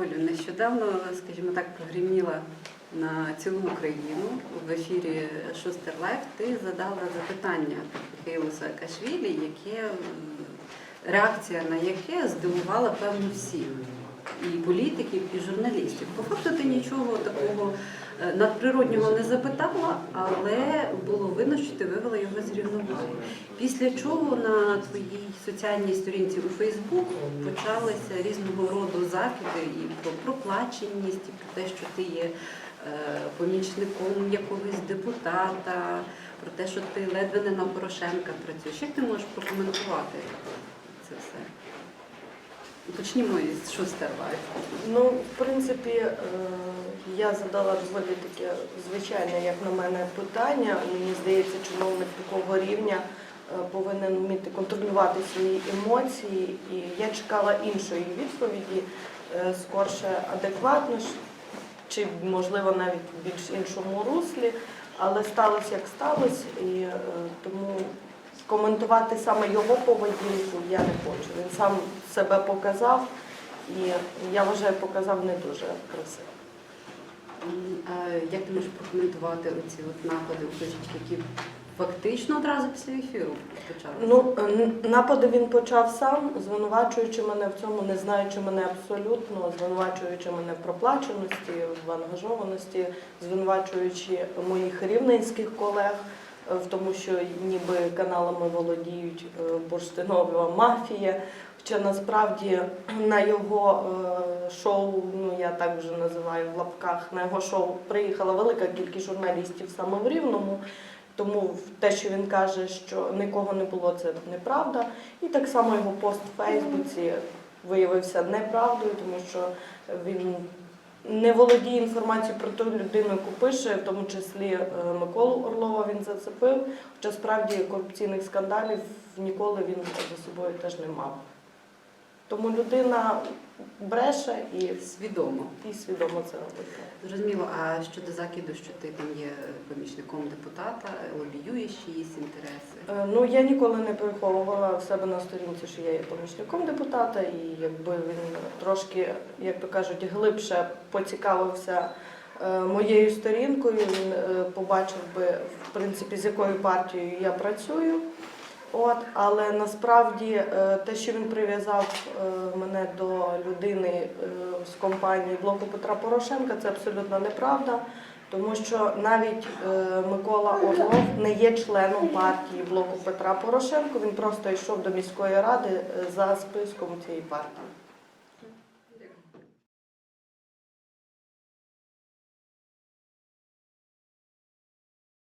Олю, нещодавно, скажімо так, прогреміла на цілу Україну в ефірі Шустер Лайф. Ти задала запитання Михайлу Саакашвілі, яке реакція на яке здивувала певно всіх. І політиків, і журналістів. По факту ти нічого такого е, надприроднього не запитала, але було видно, що ти вивела його з рівноваги. Після чого на твоїй соціальній сторінці у Фейсбук почалися різного роду закиди і про проплаченість, і про те, що ти є е, помічником якогось депутата, про те, що ти ледве не на Порошенка працюєш. Як ти можеш прокоментувати це все? Почнімо із Шустер Лайф. Ну, в принципі, е, я задала доволі таке звичайне, як на мене, питання. Мені здається, чиновник такого рівня повинен вміти контролювати свої емоції. І я чекала іншої відповіді, е, скорше адекватно, чи можливо навіть в більш іншому руслі. Але сталося як сталося, і е, тому коментувати саме його поведінку я не хочу. Він сам себе показав, і я вважаю, показав не дуже красиво. Як ти можеш прокоментувати оці от напади у які фактично одразу після ефіру почалися? Ну, напади він почав сам, звинувачуючи мене в цьому, не знаючи мене абсолютно, звинувачуючи мене в проплаченості, в ангажованості, звинувачуючи моїх рівненських колег е, в тому, що ніби каналами володіють е, бурштинова мафія. Хоча насправді на його е, шоу, ну я так вже називаю в лапках, на його шоу приїхала велика кількість журналістів саме в Рівному. Тому те, що він каже, що нікого не було, це неправда. І так само його пост в Фейсбуці виявився неправдою, тому що він не володіє інформацією про ту людину, яку пише, в тому числі е, Миколу Орлова він зацепив. Хоча справді корупційних скандалів ніколи він за собою теж не мав. Тому людина бреше і, Свідомо. і свідомо це робить. Зрозуміло, а щодо закиду, що ти там є помічником депутата, лобіюєш чиїсь інтереси? Е, Ну я ніколи не приховувала в себе на сторінці, що я є помічником депутата, і якби він трошки, як то кажуть, глибше поцікавився е, моєю сторінкою, він е, побачив би в принципі з якою партією я працюю. От, але насправді е, те, що він прив'язав е, мене до людини е, з компанії блоку Петра Порошенка, це абсолютно неправда. Тому що навіть Микола Орлов не є членом партії блоку Петра Порошенка. Він просто йшов до міської ради за списком цієї партії.